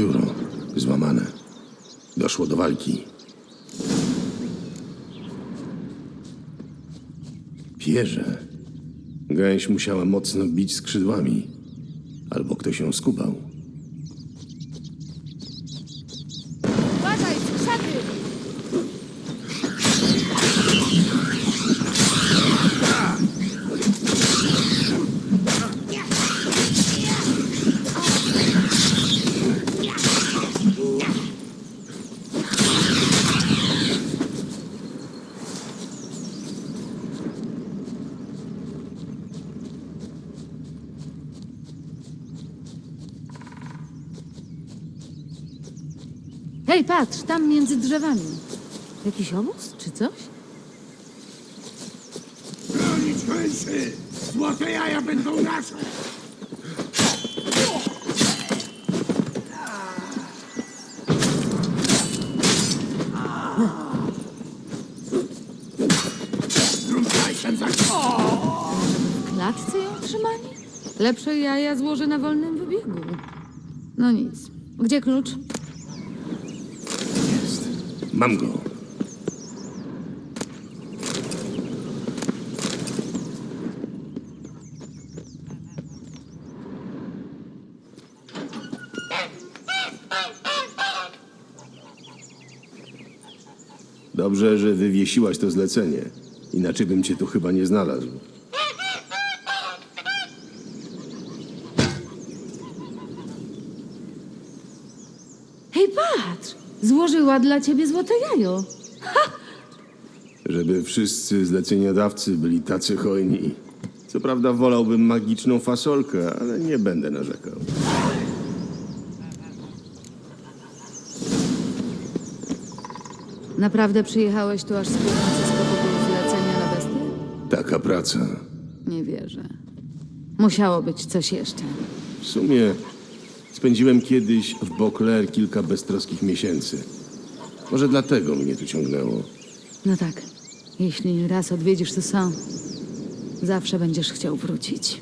Pióro złamane. Doszło do walki. Pierze. Gęś musiała mocno bić skrzydłami. Albo ktoś ją skubał. Hej, patrz, tam między drzewami. Jakiś obóz czy coś? Bronić kończy! Złote jaja będą nasze! W klatce ją trzymali? Lepsze jaja złożę na wolnym wybiegu. No nic. Gdzie klucz? Mam go. Dobrze, że wywiesiłaś to zlecenie. Inaczej bym cię tu chyba nie znalazł. Hej, patrz! Złożyła dla ciebie złote jajo. Żeby wszyscy zleceniodawcy byli tacy hojni. Co prawda wolałbym magiczną fasolkę, ale nie będę narzekał. Naprawdę przyjechałeś tu aż z San z powodu zlecenia na besty? Taka praca. Nie wierzę. Musiało być coś jeszcze. W sumie spędziłem kiedyś w Beauclair kilka beztroskich miesięcy. Może dlatego mnie tu ciągnęło. No tak. Jeśli raz odwiedzisz to sam, zawsze będziesz chciał wrócić.